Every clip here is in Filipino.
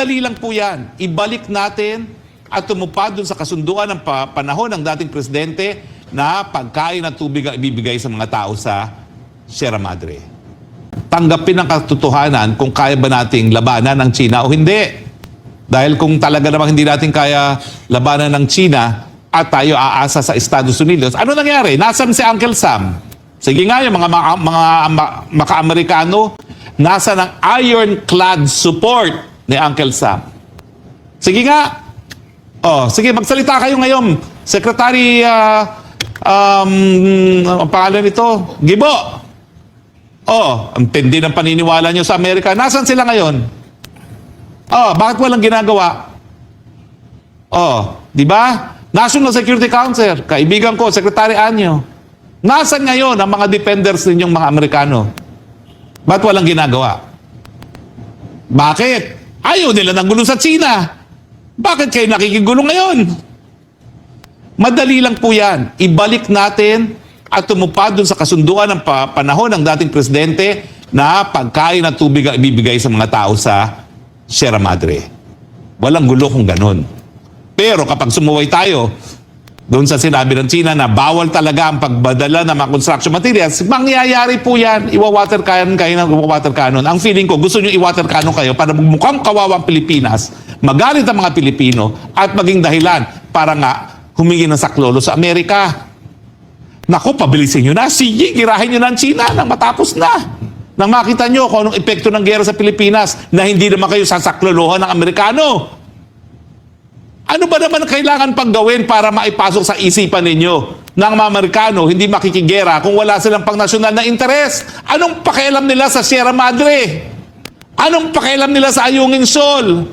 Madali lang po yan. Ibalik natin at tumupad dun sa kasunduan ng pa- panahon ng dating presidente na pagkain at tubig ang ibibigay sa mga tao sa Sierra Madre. Tanggapin ang katotohanan kung kaya ba nating labanan ng China o hindi. Dahil kung talaga namang hindi natin kaya labanan ng China at tayo aasa sa Estados Unidos, ano nangyari? Nasaan si Uncle Sam? Sige nga yung mga, mga, mga ma- maka-Amerikano, nasa ng ironclad support ni Uncle Sam. Sige nga. Oh, sige, magsalita kayo ngayon. Secretary, ah, um, ang pangalan nito, Gibo. Oh, ang tindi ng paniniwala nyo sa Amerika. Nasaan sila ngayon? Oh, bakit walang ginagawa? Oh, di ba? National Security Council, kaibigan ko, Secretary Anyo. Nasaan ngayon ang mga defenders ninyong mga Amerikano? Ba't walang ginagawa? Bakit? Ayaw nila ng gulo sa China. Bakit kayo nakikigulo ngayon? Madali lang po yan. Ibalik natin at tumupad dun sa kasunduan ng pa- panahon ng dating presidente na pagkain at tubig ang ibibigay sa mga tao sa Sierra Madre. Walang gulo kung ganun. Pero kapag sumuway tayo doon sa sinabi ng China na bawal talaga ang pagbadala ng mga construction materials, mangyayari po yan. Iwa-water cannon kayo ng water cannon. Ang feeling ko, gusto nyo i-water cannon kayo para mukhang kawawang Pilipinas, magalit ang mga Pilipino at maging dahilan para nga humingi ng saklolo sa Amerika. Naku, pabilisin nyo na. Sige, girahin nyo na ang China nang matapos na. Nang makita nyo kung anong epekto ng gera sa Pilipinas na hindi naman kayo sasaklolohan ng Amerikano. Ano ba naman ang kailangan pang gawin para maipasok sa isipan ninyo ng mga Amerikano hindi makikigera kung wala silang pang nasyonal na interes? Anong pakialam nila sa Sierra Madre? Anong pakialam nila sa Ayungin Shoal?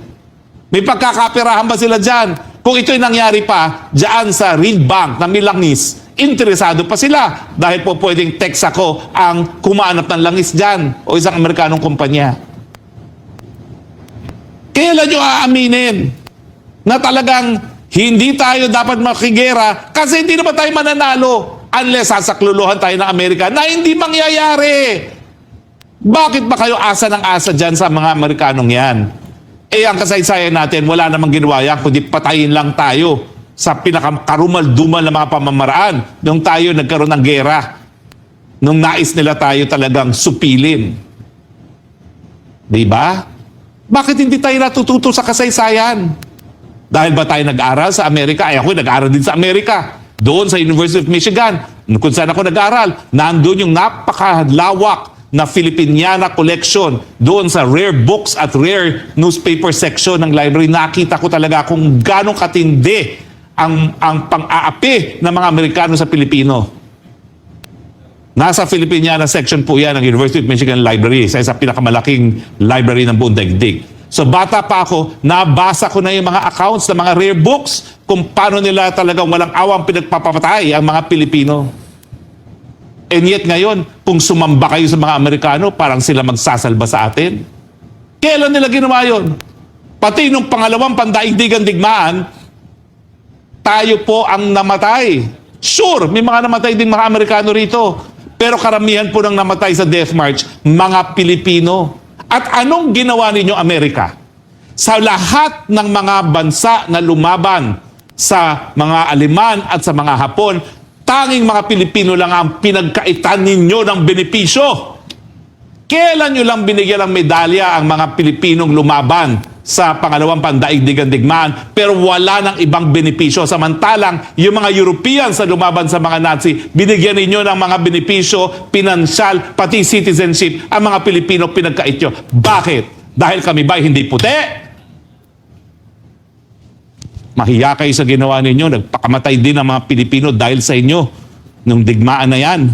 May pagkakapirahan ba sila dyan? Kung ito'y nangyari pa dyan sa Reed Bank na Milangis, interesado pa sila dahil po pwedeng text ako ang kumanap ng langis dyan o isang Amerikanong kumpanya. Kailan nyo aaminin na talagang hindi tayo dapat makigera kasi hindi naman tayo mananalo unless sasakluluhan tayo ng Amerika na hindi mangyayari. Bakit ba kayo asa ng asa dyan sa mga Amerikanong yan? Eh, ang kasaysayan natin, wala namang ginawa yan, kundi patayin lang tayo sa pinakakarumal-dumal na mga pamamaraan nung tayo nagkaroon ng gera. Nung nais nila tayo talagang supilin. Di ba? Bakit hindi tayo natututo sa kasaysayan? Dahil ba tayo nag-aral sa Amerika? Ay ako nag-aral din sa Amerika. Doon sa University of Michigan, kung saan ako nag-aral, nandun yung napakalawak na Filipiniana collection doon sa rare books at rare newspaper section ng library. Nakita ko talaga kung gano'ng katindi ang, ang pang-aapi ng mga Amerikano sa Pilipino. Nasa Filipiniana section po yan ng University of Michigan Library, sa isang pinakamalaking library ng buong daigdig. So bata pa ako, nabasa ko na yung mga accounts ng mga rare books kung paano nila talagang walang awang pinagpapatay ang mga Pilipino. And yet ngayon, kung sumamba kayo sa mga Amerikano, parang sila magsasalba sa atin. Kailan nila ginawa yun? Pati nung pangalawang pandaigdigan digmaan, tayo po ang namatay. Sure, may mga namatay din mga Amerikano rito. Pero karamihan po ng namatay sa death march, mga Pilipino. At anong ginawa ninyo Amerika? Sa lahat ng mga bansa na lumaban sa mga Aleman at sa mga Hapon, tanging mga Pilipino lang ang pinagkaitan ninyo ng benepisyo. Kailan nyo lang binigyan ng medalya ang mga Pilipinong lumaban sa pangalawang pandaigdigan digmaan pero wala ng ibang benepisyo. Samantalang yung mga European sa lumaban sa mga Nazi, binigyan ninyo ng mga benepisyo, pinansyal, pati citizenship, ang mga Pilipino pinagkait nyo. Bakit? Dahil kami ba hindi puti? Mahiya kayo sa ginawa ninyo. Nagpakamatay din ang mga Pilipino dahil sa inyo nung digmaan na yan.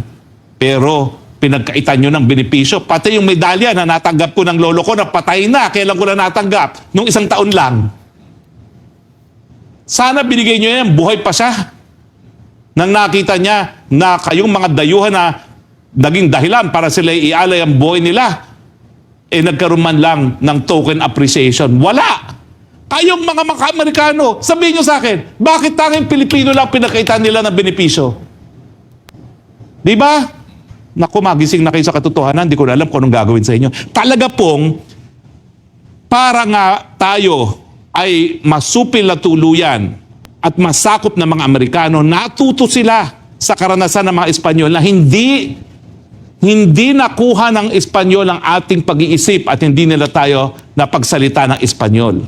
Pero pinagkaitan nyo ng benepisyo. Pati yung medalya na natanggap ko ng lolo ko na patay na. Kailan ko na natanggap? Nung isang taon lang. Sana binigay nyo yan. Buhay pa siya. Nang nakita niya na kayong mga dayuhan na naging dahilan para sila ialay ang buhay nila, eh nagkaroon man lang ng token appreciation. Wala! Kayong mga maka-Amerikano, sabihin nyo sa akin, bakit tanging Pilipino lang pinakita nila ng benepisyo? Di ba? Naku, magising na kayo sa katotohanan, hindi ko na alam kung anong gagawin sa inyo. Talaga pong, para nga tayo ay masupil na tuluyan at masakop ng mga Amerikano, natuto sila sa karanasan ng mga Espanyol na hindi hindi nakuha ng Espanyol ang ating pag-iisip at hindi nila tayo napagsalita ng Espanyol.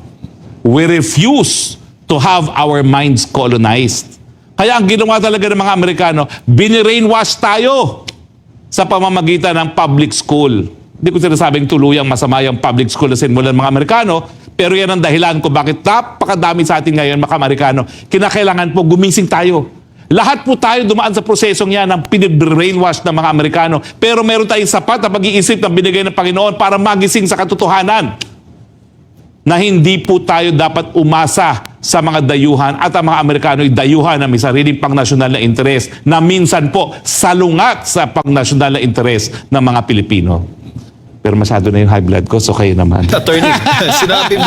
We refuse to have our minds colonized. Kaya ang ginawa talaga ng mga Amerikano, binirainwash tayo sa pamamagitan ng public school. Hindi ko sinasabing tuluyang masama yung public school na sinmulan ng mga Amerikano, pero yan ang dahilan kung bakit napakadami sa atin ngayon, mga Amerikano, kinakailangan po gumising tayo. Lahat po tayo dumaan sa prosesong yan ng pinag-brainwash ng mga Amerikano. Pero meron tayong sapat na pag-iisip na binigay ng Panginoon para magising sa katotohanan na hindi po tayo dapat umasa sa mga dayuhan at ang mga Amerikano ay dayuhan na may sariling pangnasyonal na interes na minsan po salungat sa pangnasyonal na interes ng mga Pilipino. Pero masyado na yung high blood ko, so kayo naman. Attorney, sinabi mo